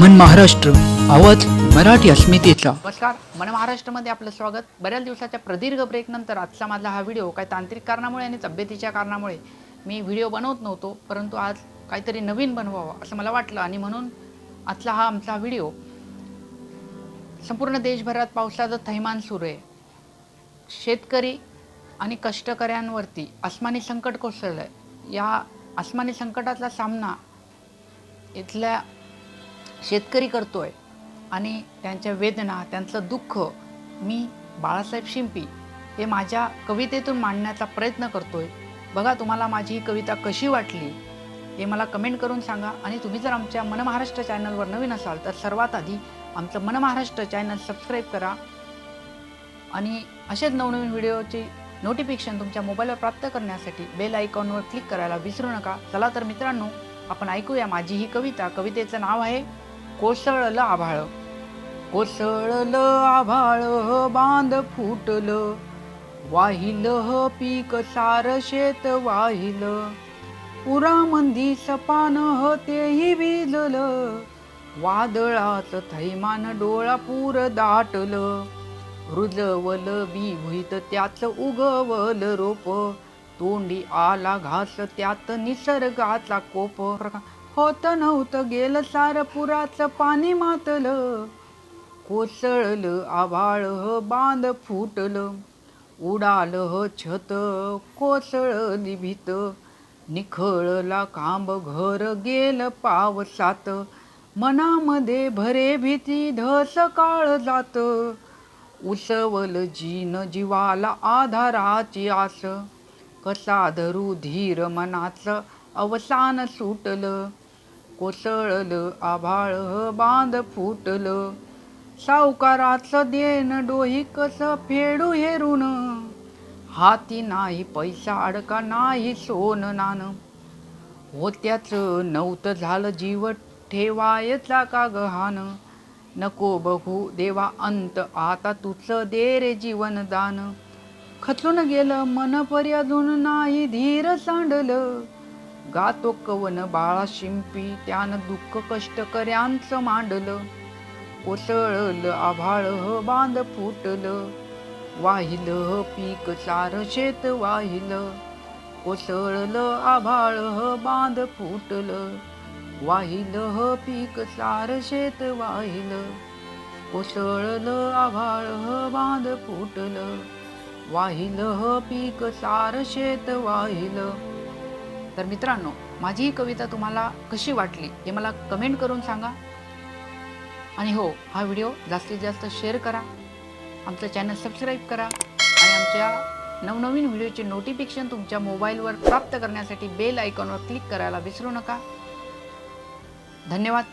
मन महाराष्ट्र आवाज मराठी अस्मितेचा. नमस्कार मन महाराष्ट्रामध्ये आपलं स्वागत. बऱ्याच दिवसाच्या प्रदीर्घ ब्रेकनंतर आजचा माझा हा व्हिडिओ काही तांत्रिक कारणामुळे आणि तब्येतीच्या कारणामुळे मी व्हिडिओ बनवत नव्हतो परंतु आज काहीतरी नवीन बनवावं असं मला वाटलं आणि म्हणून आजचा हा आमचा व्हिडिओ संपूर्ण देशभरात पावसाचं थैमान सुरू आहे. शेतकरी आणि कष्टकऱ्यांवरती आसमानी संकट कोसळलं आहे या आसमानी संकटातला सामना इथल्या शेतकरी करतोय आणि त्यांच्या वेदना त्यांचं दुःख मी बाळासाहेब शिंपी हे माझ्या कवितेतून मांडण्याचा प्रयत्न करतोय. बघा तुम्हाला माझी ही कविता कशी वाटली हे मला कमेंट करून सांगा आणि तुम्ही जर आमच्या मन महाराष्ट्र चॅनलवर नवीन असाल तर सर्वात आधी आमचं मन महाराष्ट्र चॅनल सबस्क्राईब करा आणि असेच नवनवीन व्हिडिओची नोटिफिकेशन तुमच्या मोबाईलवर प्राप्त करण्यासाठी बेल आयकॉनवर क्लिक करायला विसरू नका. चला तर मित्रांनो आपण ऐकूया माझी ही कविता. कवितेचं नाव आहे कोसळलं आभाळ. कोसळलं आभाळ बांध फुटलं. वाहिलं पीक सार शेत वाहिलं. पुरामंदी सपान तेही भिजलं वादळात थैमान डोळा पूर दाटलं. रुजवल बी भुईत त्याच उगवल रोप. तोंडी आला घास त्यात निसर्गाचा कोप. होत नव्हतं गेलं सार पुराचं पाणी मातलं. कोसळलं आभाळ बांध फुटलं. उडालं छत कोसळली भीत निखळला खांब घर गेलं पावसात. मनामध्ये भरे भीती धस काळ जात. उसवल जीन जीवाला आधाराची आस. कसा धरू धीर मनाचं अवसान सुटलं. कोसळलं आभाळ बांध फुटलं. सावकाराचं देण डोही कसं फेडू हेरून? हाती नाही पैसा अडका नाही सोन नान होत्याच नव्हतं झालं जीव ठेवायचा का गहान नको बघू देवा अंत आता तुझं दे रे जीवनदान खचून गेलं मन परी अजून नाही धीर सांडलं. गातो कवन बाळा शिंपी त्यानं दुःख कष्टकऱ्यांचं मांडलं. कोसळलं आभाळ बांध फुटलं. वाहिलं पीक सार शेत वाहिलं. कोसळलं आभाळ बांध फुटलं. वाहिलं पीक सार शेत वाहिलं. कोसळलं आभाळ बांध फुटलं. वाहिलं पीक सार शेत वाहिलं. तर मित्रांनो माझी ही कविता तुम्हाला कशी वाटली हे मला कमेंट करून सांगा. आणि हो हा व्हिडिओ जास्तीत जास्त शेअर करा. आमचं चॅनल सबस्क्राईब करा. आणि आमच्या नवनवीन व्हिडिओचे नोटिफिकेशन तुमच्या मोबाईलवर प्राप्त करण्यासाठी बेल आयकॉनवर क्लिक करायला विसरू नका. धन्यवाद.